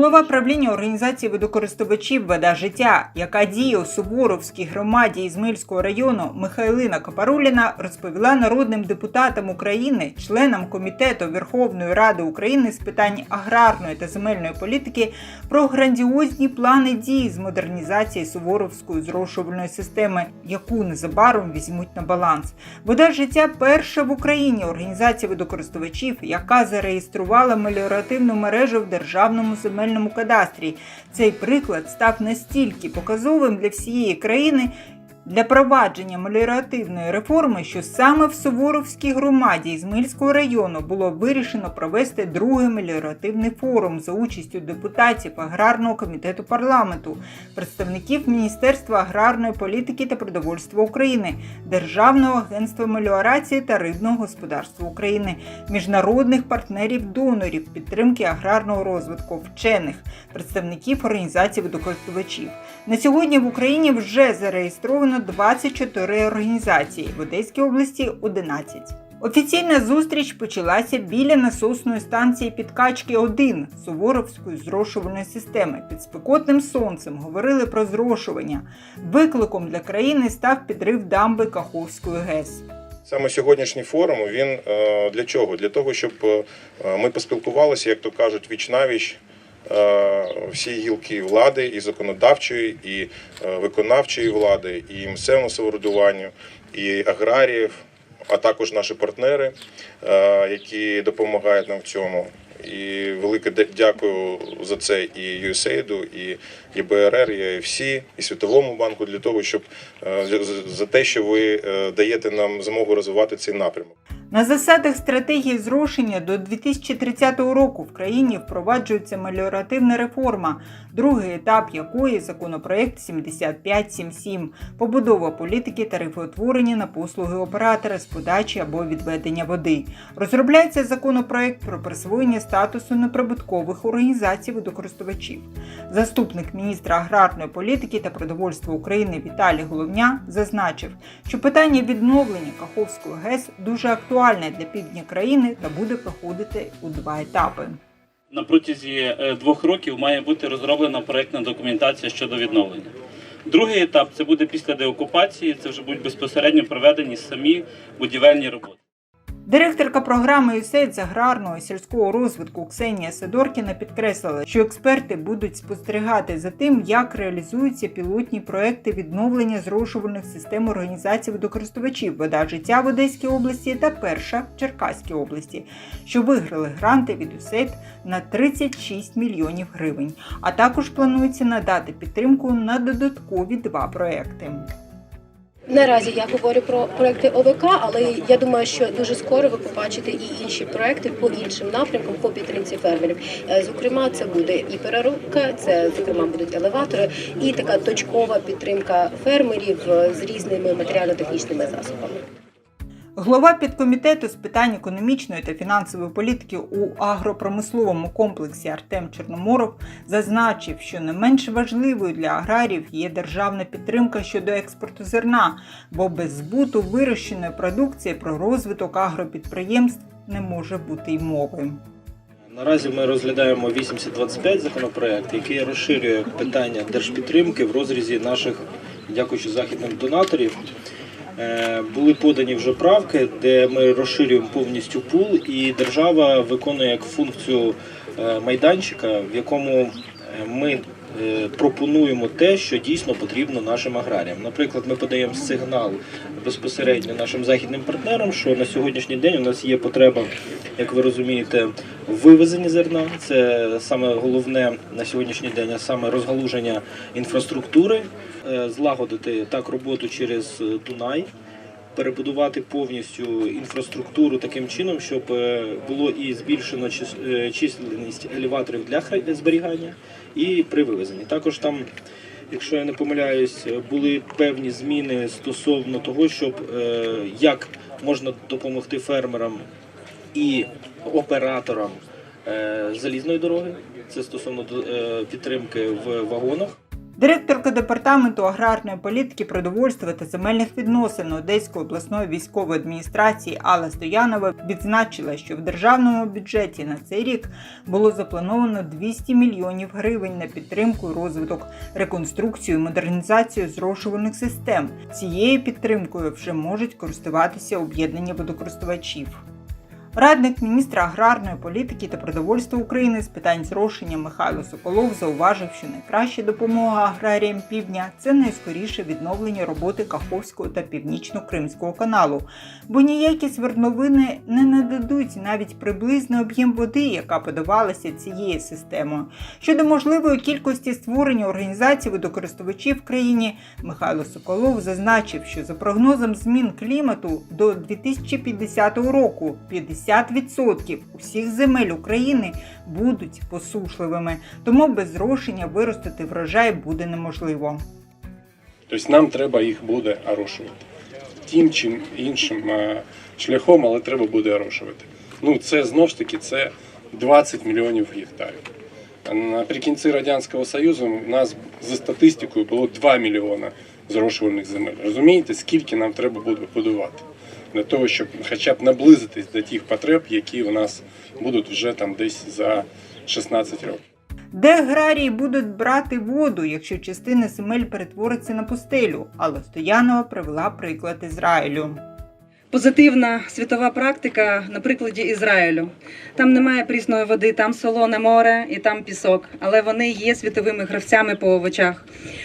Голова правління організації водокористувачів Вода життя, яка діє у Суворовській громаді Ізмильського району Михайлина Капаруліна, розповіла народним депутатам України, членам комітету Верховної Ради України з питань аграрної та земельної політики про грандіозні плани дій з модернізації Суворовської зрошувальної системи, яку незабаром візьмуть на баланс. Вода життя перша в Україні організація водокористувачів, яка зареєструвала меліоративну мережу в державному земельному кадастрі. Цей приклад став настільки показовим для всієї країни. Для провадження меліоративної реформи, що саме в Суворовській громаді Ізмильського району було вирішено провести другий меліоративний форум за участю депутатів аграрного комітету парламенту, представників Міністерства аграрної політики та продовольства України, Державного агентства меліорації та рибного господарства України, міжнародних партнерів-донорів підтримки аграрного розвитку, вчених, представників організацій водокористувачів. На сьогодні в Україні вже зареєстровано 24 організації, в Одеській області 11. Офіційна зустріч почалася біля насосної станції підкачки 1 Суворовської зрошувальної системи. Під спекотним сонцем говорили про зрошування. Викликом для країни став підрив дамби Каховської ГЕС. Саме сьогоднішній форум він е, для чого? Для того, щоб е, ми поспілкувалися, як то кажуть, віч навіч всі гілки влади, і законодавчої, і е, виконавчої влади, і місцевого самоврядування, і аграріїв, а також наші партнери, е, які допомагають нам в цьому. І велике дя- дякую за це і USAID, і ЄБРР, і ІФСі, і Світовому банку для того, щоб е, за- те, що ви е, даєте нам змогу розвивати цей напрямок. На засадах стратегії зрошення до 2030 року в країні впроваджується меліоративна реформа, другий етап якої законопроект 7577 побудова політики тарифоутворення на послуги оператора з подачі або відведення води. Розробляється законопроект про присвоєння статусу неприбуткових організацій водокористувачів. Заступник міністра аграрної політики та продовольства України Віталій Головня зазначив, що питання відновлення Каховської ГЕС дуже актуальне для півдня країни та буде проходити у два етапи. На протязі е, двох років має бути розроблена проектна документація щодо відновлення. Другий етап це буде після деокупації. Це вже будуть безпосередньо проведені самі будівельні роботи. Директорка програми USAID з аграрного сільського розвитку Ксенія Сидоркіна підкреслила, що експерти будуть спостерігати за тим, як реалізуються пілотні проекти відновлення зрошувальних систем організацій водокористувачів вода життя в Одеській області та перша в Черкаській області, що виграли гранти від USAID на 36 мільйонів гривень. А також планується надати підтримку на додаткові два проекти. Наразі я говорю про проекти ОВК, але я думаю, що дуже скоро ви побачите і інші проекти по іншим напрямкам по підтримці фермерів. Е, Зокрема, це буде і переробка, це зокрема будуть елеватори, і така точкова підтримка фермерів е, з різними матеріально-технічними засобами. Голова підкомітету з питань економічної та фінансової політики у агропромисловому комплексі Артем Чорноморов зазначив, що не менш важливою для аграріїв є державна підтримка щодо експорту зерна, бо без збуту вирощеної продукції про розвиток агропідприємств не може бути й мови. Наразі ми розглядаємо 8025 законопроект, який розширює питання держпідтримки в розрізі наших, дякуючи західним донаторів. Е, Були подані вже правки, де ми розширюємо повністю пул, і держава виконує як функцію е, майданчика, в якому ми е, пропонуємо те, що дійсно потрібно нашим аграріям. Наприклад, ми подаємо сигнал безпосередньо нашим західним партнерам, що на сьогоднішній день у нас є потреба, як ви розумієте, в вивезенні зерна. Це саме головне на сьогоднішній день, а саме розгалуження інфраструктури, е, злагодити так роботу через е, Дунай. Перебудувати повністю інфраструктуру таким чином, щоб е, було і збільшено е, численність елеваторів для зберігання і при вивезенні. Також там, якщо я не помиляюсь, були певні зміни стосовно того, щоб е, як можна допомогти фермерам і операторам е, залізної дороги. Це стосовно е, підтримки в вагонах. Директорка департаменту аграрної політики, продовольства та земельних відносин Одеської обласної військової адміністрації Алла Стоянова відзначила, що в державному бюджеті на цей рік було заплановано 200 мільйонів гривень на підтримку розвиток, реконструкцію і модернізацію зрошувальних систем. Цією підтримкою вже можуть користуватися об'єднання водокористувачів. Радник міністра аграрної політики та продовольства України з питань зрошення Михайло Соколов зауважив, що найкраща допомога аграріям півдня це найскоріше відновлення роботи Каховського та Північно-Кримського каналу, бо ніякі свердловини не нададуть навіть приблизний об'єм води, яка подавалася цією системою. Щодо можливої кількості створення організацій водокористувачів в країні, Михайло Соколов зазначив, що за прогнозом змін клімату до 2050 року 50% усіх земель України будуть посушливими, тому без зрошення виростити врожай буде неможливо. Тобто нам треба їх буде орошувати. Тим чи іншим шляхом, але треба буде орошувати. Ну, це знову ж таки це 20 мільйонів гектарів. Наприкінці Радянського Союзу у нас за статистикою було 2 мільйона зрошувальних земель. Розумієте, скільки нам треба буде будувати? Для того, щоб хоча б наблизитись до тих потреб, які у нас будуть вже там десь за 16 років. Де аграрії будуть брати воду, якщо частина земель перетвориться на пустелю? Але Стоянова привела приклад Ізраїлю. Позитивна світова практика на прикладі Ізраїлю. Там немає прісної води, там солоне море і там пісок, але вони є світовими гравцями по овочах.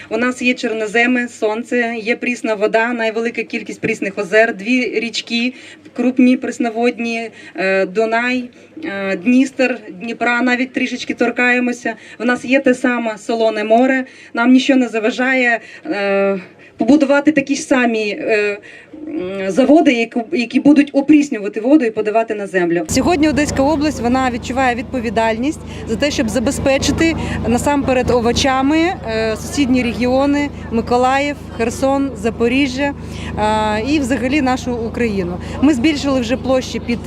У нас є чорноземи, сонце, є прісна вода, найвелика кількість прісних озер, дві річки, крупні пресноводні, е, Дунай, е, Дністер, Дніпра, навіть трішечки торкаємося. У нас є те саме солоне море. Нам нічого не заважає. Побудувати такі ж самі е, заводи, які, будуть опріснювати воду і подавати на землю. Сьогодні Одеська область вона відчуває відповідальність за те, щоб забезпечити насамперед овочами е, сусідні регіони Миколаїв, Херсон, Запоріжжя е, і взагалі нашу Україну. Ми збільшили вже площі під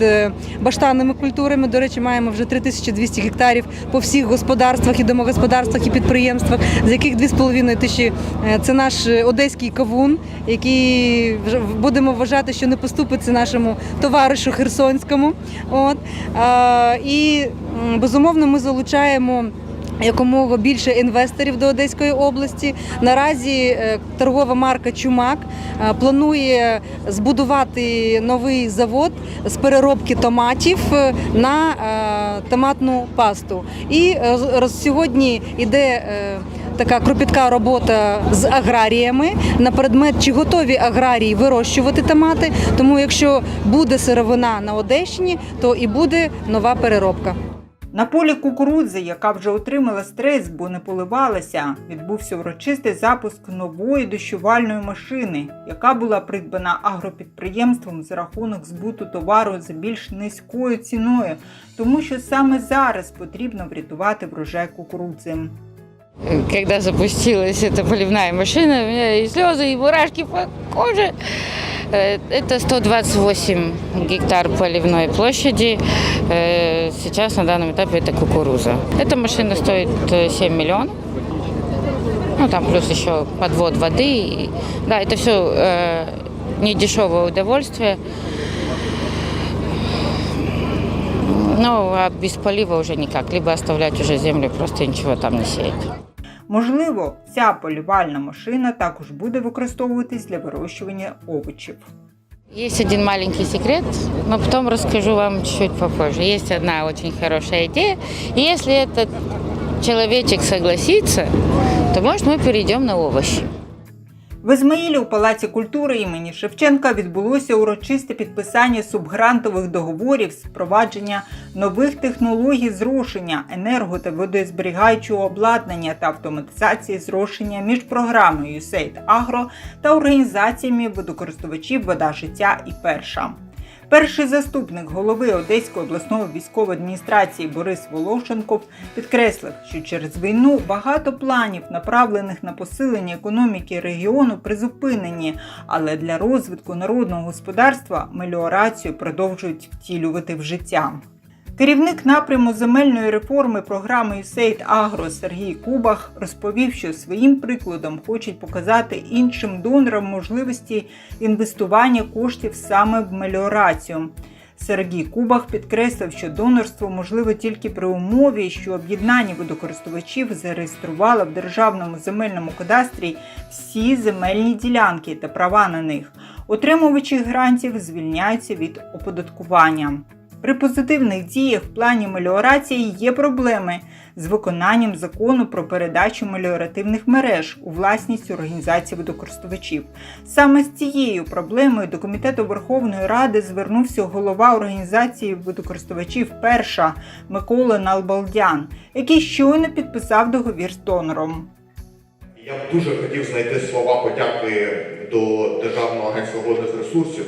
баштанними культурами. До речі, маємо вже 3200 гектарів по всіх господарствах і домогосподарствах і підприємствах, з яких 2500 тисячі це наш е, одеський кавун, який будемо вважати, що не поступиться нашому товаришу Херсонському. От і безумовно ми залучаємо. Якомога більше інвесторів до Одеської області. Наразі е, торгова марка Чумак е, планує збудувати новий завод з переробки томатів е, на томатну пасту. І роз- сьогодні йде е, така кропітка робота з аграріями на предмет, чи готові аграрії вирощувати томати. Тому якщо буде сировина на Одещині, то і буде нова переробка. На полі кукурудзи, яка вже отримала стрес, бо не поливалася, відбувся урочистий запуск нової дощувальної машини, яка була придбана агропідприємством за рахунок збуту товару за більш низькою ціною, тому що саме зараз потрібно врятувати врожай кукурудзи. Когда запустилась эта поливная машина, у меня и слезы, и мурашки по коже. Э, Это 128 гектар поливной площади. Э, Сейчас на данном этапе это кукуруза. Эта машина стоит э, 7 миллионов. Ну, там плюс еще подвод воды. Да, это все недешевое удовольствие. Ну, а без полива уже никак. Либо оставлять уже землю, просто ничего там не сеять. Можливо, ця полювальна машина також буде використовуватись для вирощування овочів. Есть один маленький секрет, но потом расскажу вам чуть попозже. Есть одна очень хорошая идея. Если этот человечек согласится, то, может, мы перейдем на овощи. В Ізмаїлі у Палаці культури імені Шевченка відбулося урочисте підписання субгрантових договорів з впровадження нових технологій зрошення, енерго та водозберігаючого обладнання та автоматизації зрошення між програмою USAID Агро та організаціями водокористувачів Вода життя і перша. Перший заступник голови Одеської обласної військової адміністрації Борис Волошенков підкреслив, що через війну багато планів, направлених на посилення економіки регіону, призупинені, але для розвитку народного господарства меліорацію продовжують втілювати в життя. Керівник напряму земельної реформи програми USAID Агро Сергій Кубах розповів, що своїм прикладом хочуть показати іншим донорам можливості інвестування коштів саме в меліорацію. Сергій Кубах підкреслив, що донорство можливо тільки при умові, що об'єднання водокористувачів зареєструвало в державному земельному кадастрі всі земельні ділянки та права на них. Отримувачі грантів звільняються від оподаткування. При позитивних діях в плані меліорації є проблеми з виконанням закону про передачу меліоративних мереж у власність організацій водокористувачів. Саме з цією проблемою до комітету Верховної Ради звернувся голова організації водокористувачів Перша Микола Налбалдян, який щойно підписав договір з донором. Я б дуже хотів знайти слова подяки до Державного агентства водних ресурсів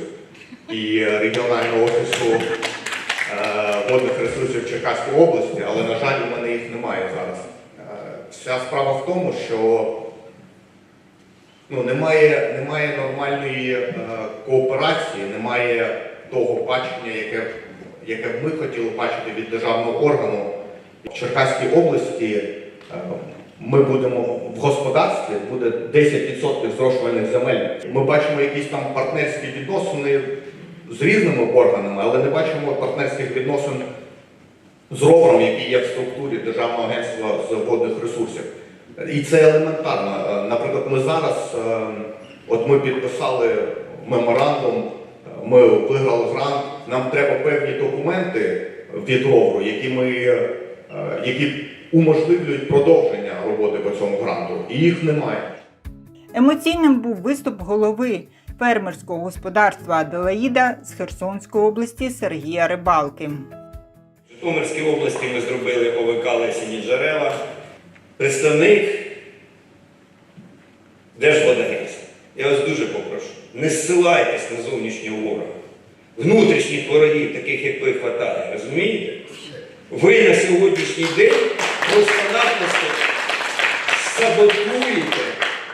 і регіонального офісу водних ресурсів Черкаської області, але, на жаль, у мене їх немає зараз. Е, Вся справа в тому, що ну, немає, немає нормальної е, кооперації, немає того бачення, яке, б- яке б ми хотіли бачити від державного органу. В Черкаській області е, ми будемо в господарстві буде 10% зрошувальних земель. Ми бачимо якісь там партнерські відносини з різними органами, але не бачимо партнерських відносин з ровером, який є в структурі Державного агентства з водних ресурсів. І це елементарно. Е, Наприклад, ми зараз, е, от ми підписали меморандум, е, ми виграли грант, нам треба певні документи від ровру, які ми які уможливлюють продовження роботи по цьому гранту, і їх немає. Емоційним був виступ голови фермерського господарства Аделаїда з Херсонської області Сергія Рибалки. В Житомирській області ми зробили ОВК Лесіні джерела. Представник Держводагентства. Я вас дуже попрошу, не зсилайтесь на зовнішнього ворога. Внутрішніх ворогів, таких як ви, хватає, розумієте? Ви на сьогоднішній день просто-напросто саботуєте,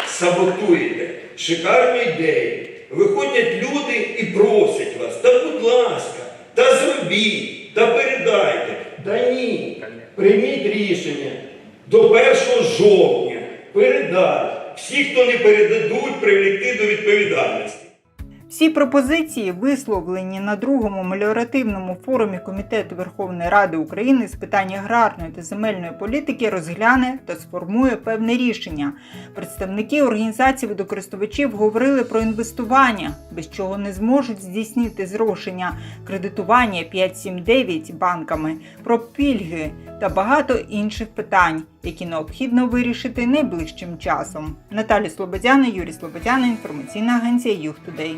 саботуєте шикарну ідею. Виходять люди і просять вас, та будь ласка, та зробіть, та передайте. Та ні, прийміть рішення до 1 жовтня передати. Всі, хто не передадуть, привлекти до відповідальності. Всі пропозиції, висловлені на другому меліоративному форумі Комітету Верховної Ради України з питань аграрної та земельної політики, розгляне та сформує певне рішення. Представники організації водокористувачів говорили про інвестування, без чого не зможуть здійснити зрошення кредитування 579 банками, про пільги та багато інших питань, які необхідно вирішити найближчим часом. Наталя Слободяна, Юрій Слободяна, інформаційна агенція Юг Тудей.